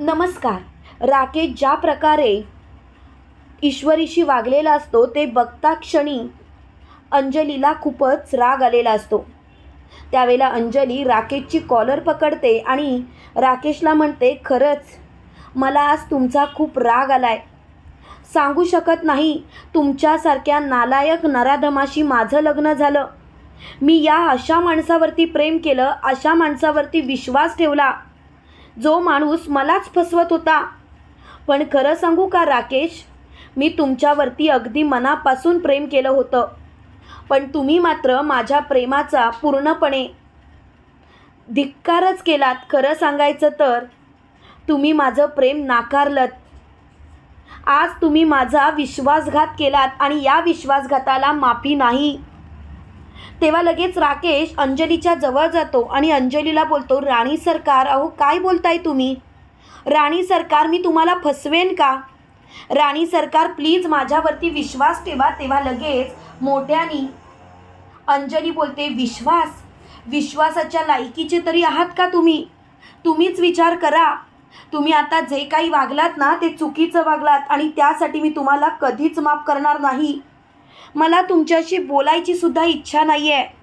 नमस्कार. राकेश ज्या प्रकारे ईश्वरीशी वागलेला असतो ते बघता क्षणी अंजलीला खूपच राग आलेला असतो. त्यावेळेला अंजली राकेशची कॉलर पकडते आणि राकेशला म्हणते खरंच मला आज तुमचा खूप राग आलाय. सांगू शकत नाही तुमच्यासारख्या नालायक नराधमाशी माझं लग्न झालं. मी या अशा माणसावरती प्रेम केलं अशा माणसावरती विश्वास ठेवला. जो माणूस मलाच फसवत होता. पण खरं सांगू का राकेश? मी तुमच्यावरती अगदी मनापासून प्रेम केलं होतं. पण तुम्ही मात्र माझ्या प्रेमाचा पूर्णपणे धिक्कारच केलात. खरं सांगायचं तर तुम्ही माझं प्रेम नाकारलं आज तुम्ही माझा विश्वासघात केलात आणि या विश्वासघाताला माफी नाही. तेव्हा लगेच राकेश अंजलीच्या जवळ जातो आणि अंजलीला बोलतो राणी सरकार अहो काय बोलताय तुम्ही? राणी सरकार मी तुम्हाला फसवेन का? राणी सरकार प्लीज माझ्यावरती विश्वास ठेवा. तेव्हा लगेच मोठ्यानी अंजली बोलते विश्वास? विश्वासाच्या लायकीचे तरी आहात का तुम्ही? तुम्हीच विचार करा. तुम्ही आता जे काही वागलात ना ते चुकीचं वागलात आणि त्यासाठी मी तुम्हाला कधीच माफ करणार नाही. मला तुमच्याशी बोलायची सुद्धा इच्छा नाही आहे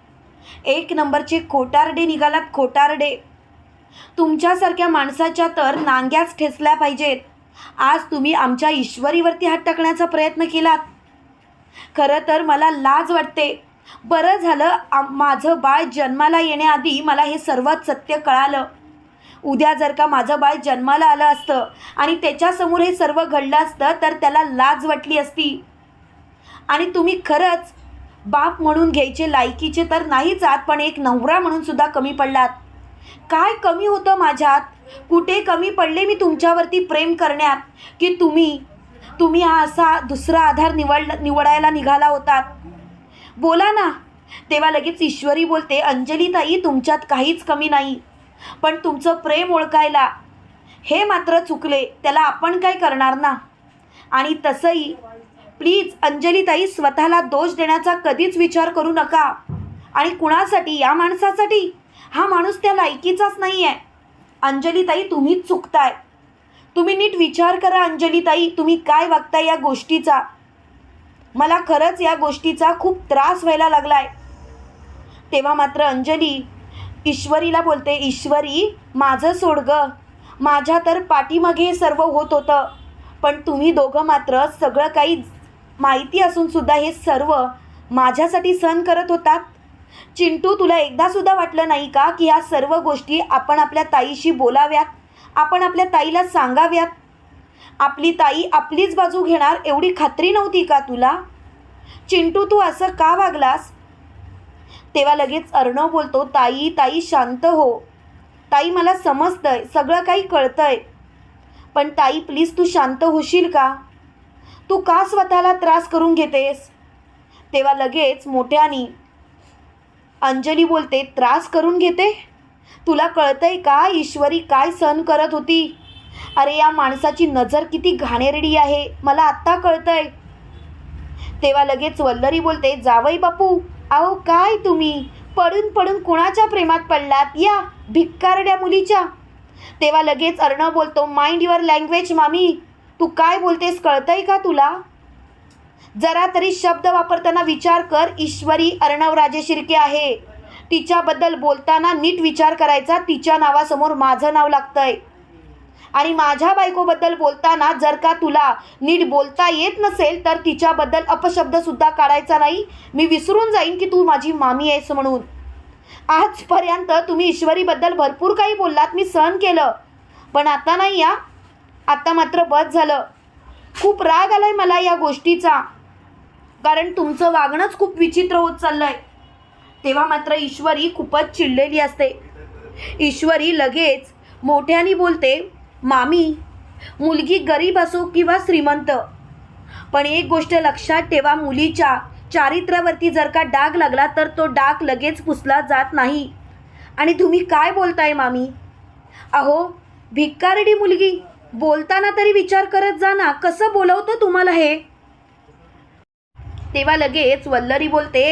एक नंबरचे खोटारडे निघालात खोटारडे. तुमच्यासारख्या माणसाच्या तर नांग्याच ठेचल्या पाहिजेत. आज तुम्ही आमच्या ईश्वरीवरती हात टाकण्याचा प्रयत्न केलात. खरं तर मला लाज वाटते. बरं झालं माझं बाळ जन्माला येण्याआधी मला हे सर्वच सत्य कळालं. उद्या जर का माझं बाळ जन्माला आलं असतं आणि त्याच्यासमोर हे सर्व घडलं असतं तर त्याला लाज वाटली असती. आणि तुम्ही खरंच बाप म्हणून घ्यायचे लायकीचे तर नाहीच आहात पण एक नवरा म्हणून सुद्धा कमी पडलात. काय कमी होतं माझ्यात? कुठे कमी पडले मी तुमच्यावरती प्रेम करण्यात? की तुम्ही तुम्ही हा असा दुसरा आधार निवड निवडायला निघाला होतात? बोला ना. तेव्हा लगेच ईश्वरी बोलते अंजलीताई तुमच्यात काहीच कमी नाही. पण तुमचं प्रेम ओळखायला हे मात्र चुकले त्याला आपण काय करणार ना? आणि तसंही प्लीज अंजलीताई स्वतःला दोष देण्याचा कधीच विचार करू नका. आणि कुणासाठी? या माणसासाठी? हा माणूस त्या लायकीचाच नाही आहे अंजलीताई तुम्हीच चुकताय. तुम्ही नीट विचार करा अंजलीताई तुम्ही काय वागताय या गोष्टीचा? मला खरंच या गोष्टीचा खूप त्रास व्हायला लागलाय. तेव्हा मात्र अंजली ईश्वरीला बोलते ईश्वरी माझं सोड माझ्या तर पाठीमागे सर्व होत होतं. पण तुम्ही दोघं मात्र सगळं काही माहिती असून सुद्धा हे सर्व माझ्यासाठी सहन करत होतात. चिंटू तुला एकदासुद्धा वाटलं नाही का की ह्या सर्व गोष्टी आपण आपल्या ताईशी बोलाव्यात? आपण आपल्या ताईला सांगाव्यात? आपली ताई आपलीच बाजू घेणार एवढी खात्री नव्हती का तुला? चिंटू तू असं का वागलास? तेव्हा लगेच अर्णव बोलतो ताई ताई शांत हो. ताई मला समजतंय सगळं काही कळतंय. पण ताई प्लीज तू शांत होशील का? तू का स्वतःला त्रास करून घेतेस? तेव्हा लगेच मोठ्यानी अंजली बोलते त्रास करून घेते? तुला कळतंय का ईश्वरी काय सहन करत होती? अरे या माणसाची नजर किती घाणेरडी आहे मला आत्ता कळतंय. तेव्हा लगेच वल्लरी बोलते जावई बापू अहो काय तुम्ही? पडून पडून कुणाच्या प्रेमात पडलात? या भिक्कारड्या मुलीच्या. तेव्हा लगेच अर्णव बोलतो माइंड युअर लँग्वेज मामी. तू काय बोलतेस कळतंय का तुला? जरा तरी शब्द वापरताना विचार कर ईश्वरी अर्णवराजे शिर्के आहे. तिच्याबद्दल बोलताना नीट विचार करायचा तिच्या नावासमोर माझं नाव लागतंय. आणि माझ्या बायकोबद्दल बोलताना जर का तुला नीट बोलता येत नसेल तर तिच्याबद्दल अपशब्दसुद्धा काढायचा नाही. मी विसरून जाईन की तू माझी मामी आहेस म्हणून. आजपर्यंत तुम्ही ईश्वरीबद्दल भरपूर काही बोललात मी सहन केलं. पण आता नाही या आता मात्र बस झालं. खूप राग आलाय मला या गोष्टीचा. कारण तुमचं वागणंच खूप विचित्र होत चाललंय. तेव्हा मात्र ईश्वरी खूपच चिडलेली असते. ईश्वरी लगेच मोठ्याने बोलते मामी मुलगी गरीब असो किंवा श्रीमंत पण एक गोष्ट लक्षात ठेवा मुलीच्या चारित्र्यावरती जर का डाग लागला तर तो डाग लगेच पुसला जात नाही. आणि तुम्ही काय बोलताय मामी? अहो भिक्कारडी मुलगी बोलताना तरी विचार करत जा ना. कसं बोलवतं तुम्हाला हे? तेव्हा लगेच वल्लरी बोलते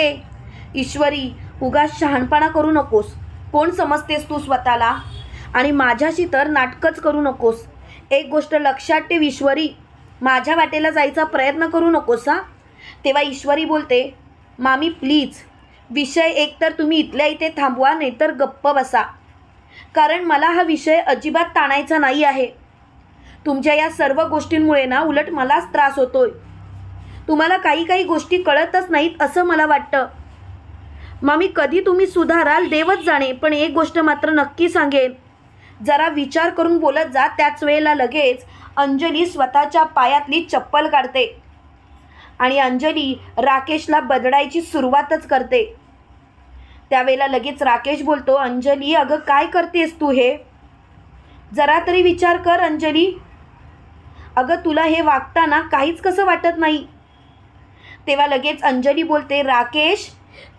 ईश्वरी उगाच शहाणपणा करू नकोस. कोण समजतेस तू स्वतःला? आणि माझ्याशी तर नाटकच करू नकोस. एक गोष्ट लक्षात ठेव ईश्वरी माझ्या वाटेला जायचा प्रयत्न करू नकोस हा. तेव्हा ईश्वरी बोलते मामी प्लीज विषय एकतर तुम्ही इथल्या इथे थांबवा नाहीतर गप्प बसा. कारण मला हा विषय अजिबात ताणायचा नाही आहे. तुमच्या या सर्व गोष्टींमुळे ना उलट मलाच त्रास होतोय. तुम्हाला काही काही गोष्टी कळतच नाहीत असं मला वाटतं. मामी कधी तुम्ही सुधाराल देवच जाणे पण एक गोष्ट मात्र नक्की सांगेन. जरा विचार करून बोलत जा त्याच वेळेला लगेच अंजली स्वतःच्या पायातली चप्पल काढते. आणि अंजली राकेशला बदडायची सुरुवातच करते. त्यावेळेला लगेच राकेश बोलतो अंजली अगं काय करतेस तू हे? जरा तरी विचार कर अंजली. अगं तुला हे वागताना काहीच कसं वाटत नाही? तेव्हा लगेच अंजली बोलते राकेश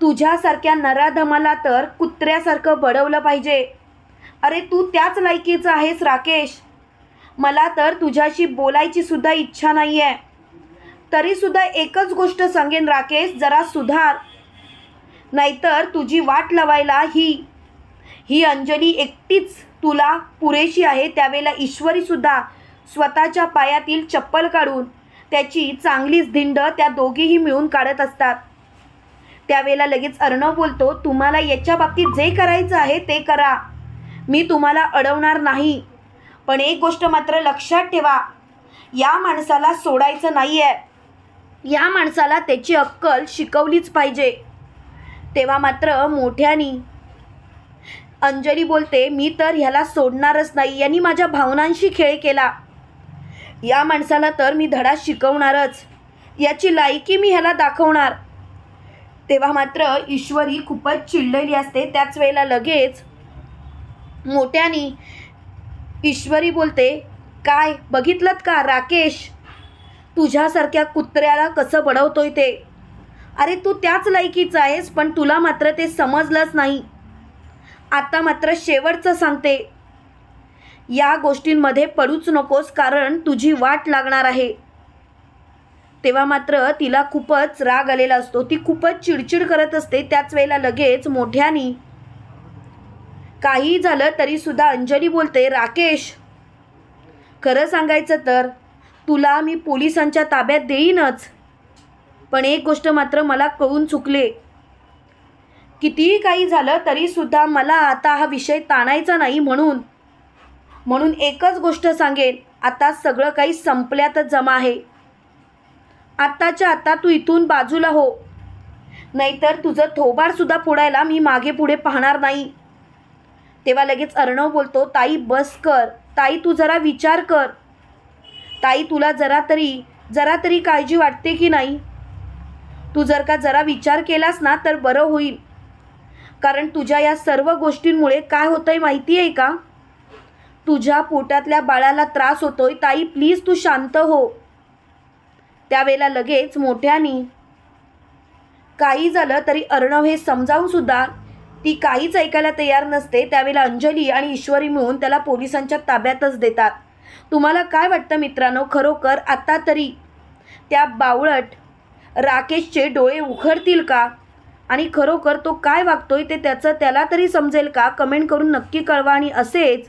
तुझ्यासारख्या नराधमाला तर कुत्र्यासारखं बडवलं पाहिजे. अरे तू त्याच लायकीचं आहेस राकेश. मला तर तुझ्याशी बोलायची सुद्धा इच्छा नाही आहे तरीसुद्धा एकच गोष्ट सांगेन राकेश जरा सुधार. नाहीतर तुझी वाट लावायला ही. ही अंजली एकटीच तुला पुरेशी आहे त्यावेळेला ईश्वरीसुद्धा. स्वतःच्या पायातील चप्पल काढून त्याची चांगलीच धिंड त्या दोघीही मिळून काढत असतात. त्यावेळेला लगेच अर्णव बोलतो तुम्हाला याच्या बाबतीत जे करायचं आहे ते करा. मी तुम्हाला अडवणार नाही. पण एक गोष्ट मात्र लक्षात ठेवा या माणसाला सोडायचं नाही आहे या माणसाला त्याची अक्कल शिकवलीच पाहिजे. तेव्हा मात्र मोठ्यानी अंजली बोलते मी तर ह्याला सोडणारच नाही. यांनी माझ्या भावनांशी खेळ केला. या माणसाला तर मी धडा शिकवणारच. याची लायकी मी ह्याला दाखवणार. तेव्हा मात्र ईश्वरी खूपच चिडलेली असते. त्याच वेळेला लगेच मोठ्यानी ईश्वरी बोलते काय बघितलं का राकेश? तुझ्यासारख्या कुत्र्याला कसं बडवतोय ते? अरे तू त्याच लायकीचा आहेस पण तुला मात्र ते समजलंच नाही. आता मात्र शेवटचं सांगते. या गोष्टींमध्ये पडूच नकोस कारण तुझी वाट लागणार आहे. तेव्हा मात्र तिला खूपच राग आलेला असतो. ती खूपच चिडचिड करत असते. त्याच वेळेला लगेच मोठ्यानी काही झालं तरी सुद्धा अंजली बोलते राकेश खरं सांगायचं तर तुला मी पोलिसांच्या ताब्यात देईनच. पण एक गोष्ट मात्र मला कळून चुकले. कितीही काही झालं तरीसुद्धा मला आता हा विषय ताणायचा नाही म्हणून म्हणून एकच गोष्ट सांगेन आता सगळं काही संपल्यातच जमा आहे. आत्ताच्या आता तू इथून बाजूला हो. नाहीतर तुझं थोबाडसुद्धा फोडायला मी मागे पुढे पाहणार नाही. तेव्हा लगेच अर्णव बोलतो ताई बस कर. ताई तू जरा विचार कर. ताई तुला जरा तरी जरा तरी काळजी वाटते की नाही? तू जर का जरा विचार केलास ना तर बरं होईल. कारण तुझ्या या सर्व गोष्टींमुळे काय होतंय माहिती आहे का? तुझ्या पोटातल्या बाळाला त्रास होतोय ताई प्लीज तू शांत हो. त्यावेळेला लगेच मोठ्यानी काही झालं तरी अर्णव हे समजावून सुद्धा ती काहीच ऐकायला तयार नसते. त्यावेळेला अंजली आणि ईश्वरी मिळून त्याला पोलिसांच्या ताब्यातच देतात. तुम्हाला काय वाटतं मित्रांनो? खरोखर आत्ता तरी त्या बावळट राकेशचे डोळे उघडतील का? आणि खरोखर तो काय वागतोय ते त्याचं त्याला तरी समजेल का? कमेंट करून नक्की कळवा. आणि असेच